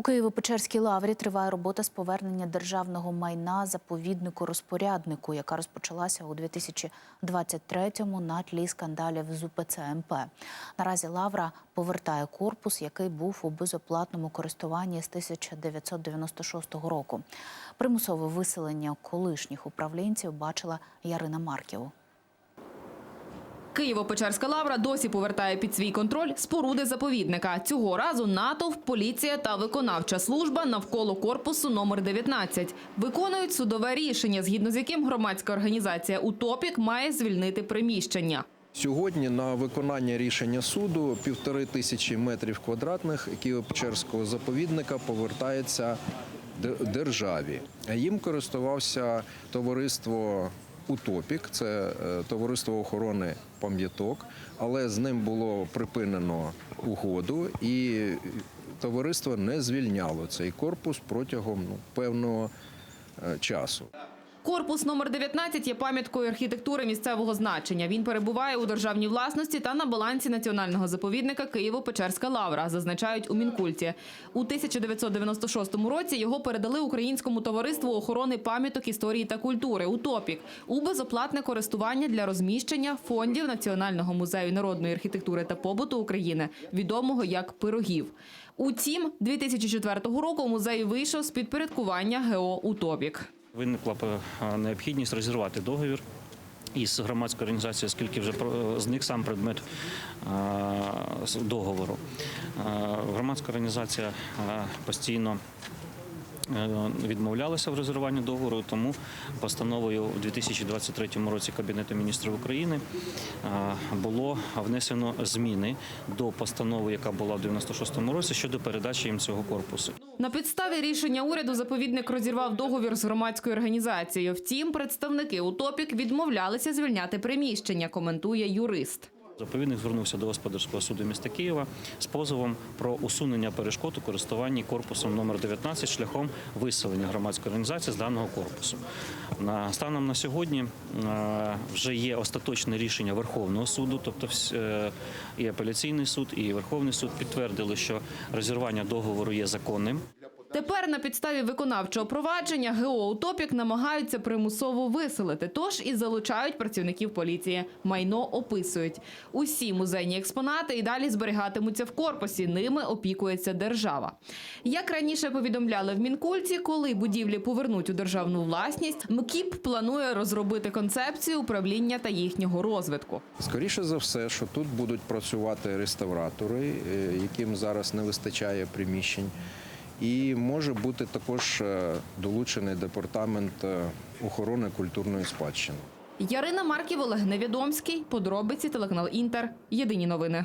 У Києво-Печерській лаврі триває робота з повернення державного майна заповіднику розпоряднику, яка розпочалася у 2023-му на тлі скандалів з УПЦ МП. Наразі лавра повертає корпус, який був у безоплатному користуванні з 1996 року. Примусове виселення колишніх управлінців бачила Ярина Марків. Києво-Печерська лавра досі повертає під свій контроль споруди заповідника. Цього разу натовп, поліція та виконавча служба навколо корпусу номер 19 виконують судове рішення, згідно з яким громадська організація Утопік має звільнити приміщення. Сьогодні на виконання рішення суду півтори тисячі метрів квадратних Києво-Печерського заповідника повертається державі. Їм користувався товариство Утопік, це е, товариство охорони пам'яток, але з ним було припинено угоду, і товариство не звільняло цей корпус протягом ну, певного е, часу. Корпус номер 19 є пам'яткою архітектури місцевого значення. Він перебуває у державній власності та на балансі національного заповідника Києво-Печерська лавра, зазначають у Мінкульті. У 1996 році його передали Українському товариству охорони пам'яток історії та культури «Утопік» у безоплатне користування для розміщення фондів Національного музею народної архітектури та побуту України, відомого як пирогів. Утім, 2004 року музей вийшов з підпорядкування ГО «Утопік». Виникла е, необхідність розірвати договір із громадською організацією, оскільки вже зник сам предмет е, договору. Е, Громадська організація постійно е, відмовлялася в розірванні договору, тому постановою у 2023 році Кабінету міністрів України е, було внесено зміни до постанови, яка була в 96-му році щодо передачі їм цього корпусу. На підставі рішення уряду заповідник розірвав договір з громадською організацією. Втім, представники «Утопік» відмовлялися звільняти приміщення, коментує юрист. Заповідник звернувся до господарського суду міста Києва з позовом про усунення перешкод у користуванні корпусом номер 19 шляхом виселення громадської організації з даного корпусу. Станом на сьогодні е, вже є остаточне рішення Верховного суду, тобто е, і апеляційний суд, і Верховний суд підтвердили, що розірвання договору є законним. Тепер на підставі виконавчого провадження ГО «Утопік» намагаються примусово виселити, тож і залучають працівників поліції. Майно описують. Усі музейні експонати і далі зберігатимуться в корпусі. Ними опікується держава. Як раніше повідомляли в Мінкульті, коли будівлі повернуть у державну власність, МКІП планує розробити концепцію управління та їхнього розвитку. Скоріше за все, що тут будуть працювати реставратори, е, яким зараз не вистачає приміщень. І може бути також е, долучений департамент е, охорони культурної спадщини. Ярина Марків, Олег Невідомський. Подробиці телеканал Інтер. Єдині новини.